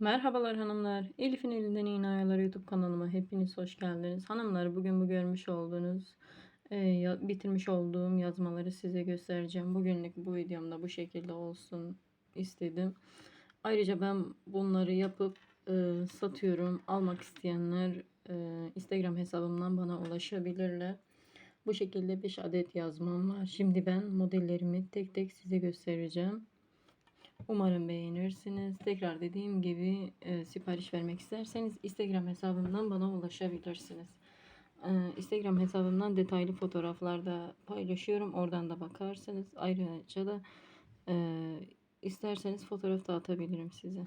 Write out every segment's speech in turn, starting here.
Merhabalar hanımlar. Elif'in elinden iğne ayaları YouTube kanalıma hepiniz hoş geldiniz. Hanımlar bugün bu görmüş olduğunuz e, bitirmiş olduğum yazmaları size göstereceğim. Bugünlük bu videomda bu şekilde olsun istedim. Ayrıca ben bunları yapıp e, satıyorum. Almak isteyenler e, Instagram hesabımdan bana ulaşabilirler. Bu şekilde 5 adet yazmam var. Şimdi ben modellerimi tek tek size göstereceğim. Umarım beğenirsiniz. Tekrar dediğim gibi e, sipariş vermek isterseniz Instagram hesabımdan bana ulaşabilirsiniz. E, Instagram hesabımdan detaylı fotoğraflar da paylaşıyorum. Oradan da bakarsınız. Ayrıca da e, isterseniz fotoğraf da atabilirim size.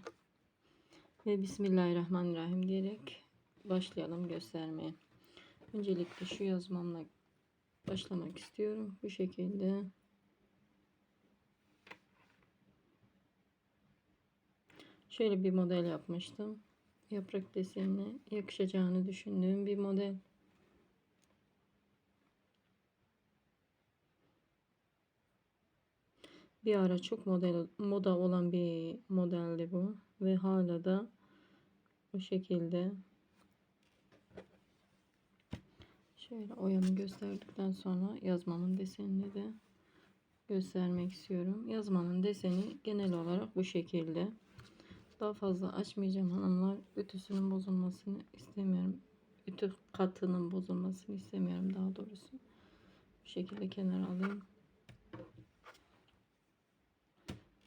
Ve Bismillahirrahmanirrahim diyerek başlayalım göstermeye. Öncelikle şu yazmamla başlamak istiyorum. Bu şekilde. Şöyle bir model yapmıştım. Yaprak desenine yakışacağını düşündüğüm bir model. Bir ara çok model moda olan bir modeldi bu ve hala da bu şekilde şöyle oyamı gösterdikten sonra yazmamın desenini de göstermek istiyorum. Yazmanın deseni genel olarak bu şekilde. Daha fazla açmayacağım hanımlar. Ütüsünün bozulmasını istemiyorum. Ütü katının bozulmasını istemiyorum daha doğrusu. Bu şekilde kenara alayım.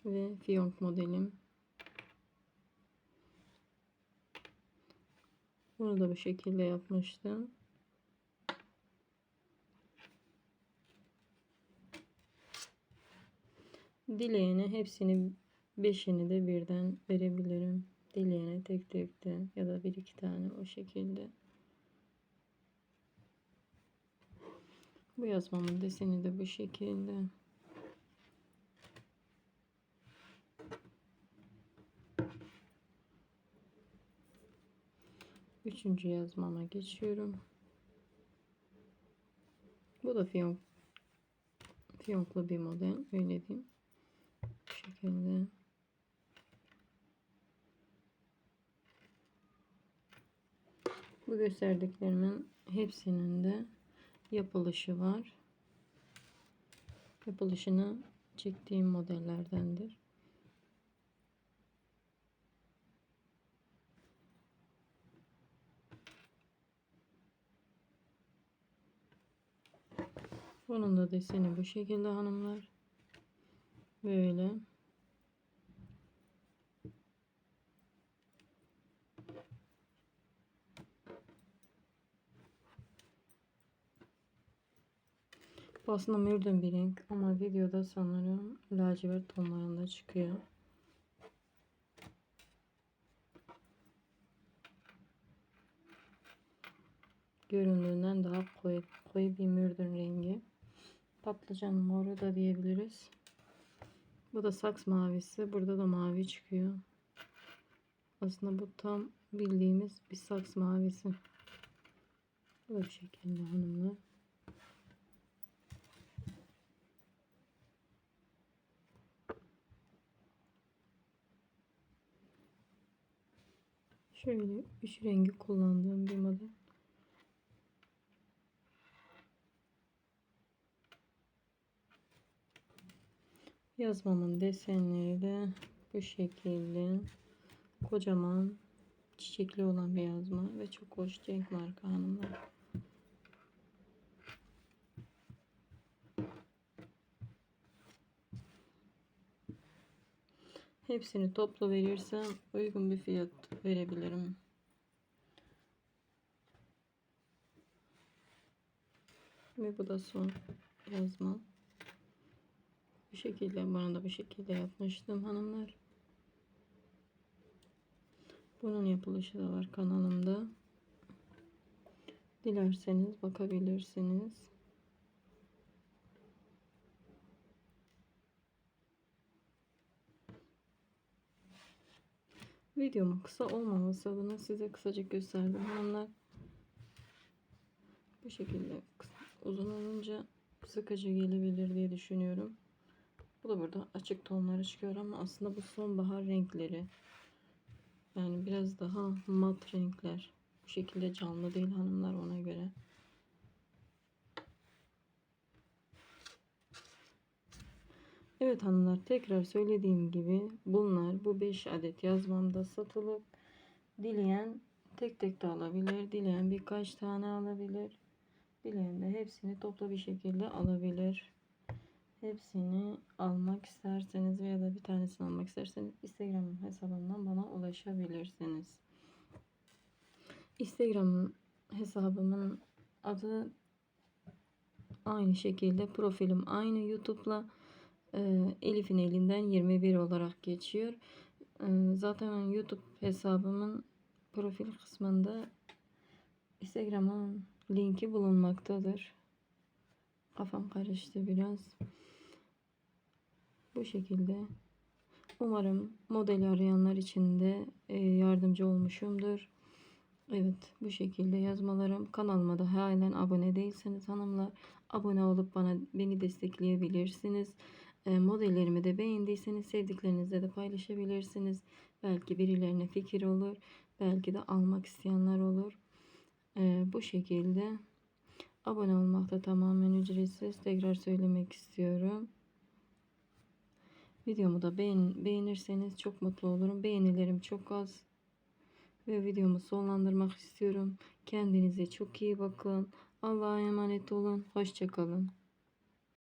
Ve fiyonk modelim. Bunu da bu şekilde yapmıştım. Dileyene hepsini beşini de birden verebilirim. Dileyene tek tek de ya da bir iki tane o şekilde. Bu yazmamın deseni de bu şekilde. Üçüncü yazmama geçiyorum. Bu da fiyonk, fiyonklu bir model. Öyle diyeyim. Bu şekilde. Bu gösterdiklerimin hepsinin de yapılışı var. Yapılışını çektiğim modellerdendir. Bunun da deseni bu şekilde hanımlar. Böyle. Aslında mürdüm bir renk ama videoda sanırım lacivert tonlarında çıkıyor. Göründüğünden daha koyu, koyu bir mürdüm rengi. Patlıcan moru da diyebiliriz. Bu da saks mavisi. Burada da mavi çıkıyor. Aslında bu tam bildiğimiz bir saks mavisi. Bu şekilde hanımlar. Şöyle üç rengi kullandığım bir model. Yazmamın desenleri de bu şekilde. Kocaman çiçekli olan bir yazma ve çok hoş Cenk marka hanımlar. Hepsini toplu verirsem uygun bir fiyat verebilirim. Ve bu da son yazma. Bu şekilde bana da bu şekilde yapmıştım hanımlar. Bunun yapılışı da var kanalımda. Dilerseniz bakabilirsiniz. Videomun kısa olmaması adına size kısaca gösterdim hanımlar. Bu şekilde uzun olunca sıkıcı gelebilir diye düşünüyorum. Bu da burada açık tonları çıkıyor ama aslında bu sonbahar renkleri. Yani biraz daha mat renkler. Bu şekilde canlı değil hanımlar ona göre. Evet hanımlar tekrar söylediğim gibi bunlar bu 5 adet yazmamda satılık. Dileyen tek tek de alabilir. Dileyen birkaç tane alabilir. Dileyen de hepsini toplu bir şekilde alabilir. Hepsini almak isterseniz veya da bir tanesini almak isterseniz Instagram hesabımdan bana ulaşabilirsiniz. Instagram hesabımın adı aynı şekilde profilim aynı YouTube'la Elif'in elinden 21 olarak geçiyor. E, zaten YouTube hesabımın profil kısmında Instagram'ın linki bulunmaktadır. Kafam karıştı biraz. Bu şekilde. Umarım model arayanlar için de e, yardımcı olmuşumdur. Evet bu şekilde yazmalarım. Kanalıma da halen abone değilseniz hanımlar abone olup bana beni destekleyebilirsiniz. E, modellerimi de beğendiyseniz sevdiklerinizle de paylaşabilirsiniz. Belki birilerine fikir olur. Belki de almak isteyenler olur. E, bu şekilde abone olmak da tamamen ücretsiz. Tekrar söylemek istiyorum. Videomu da beğen, beğenirseniz çok mutlu olurum. Beğenilerim çok az. Ve videomu sonlandırmak istiyorum. Kendinize çok iyi bakın. Allah'a emanet olun. Hoşçakalın.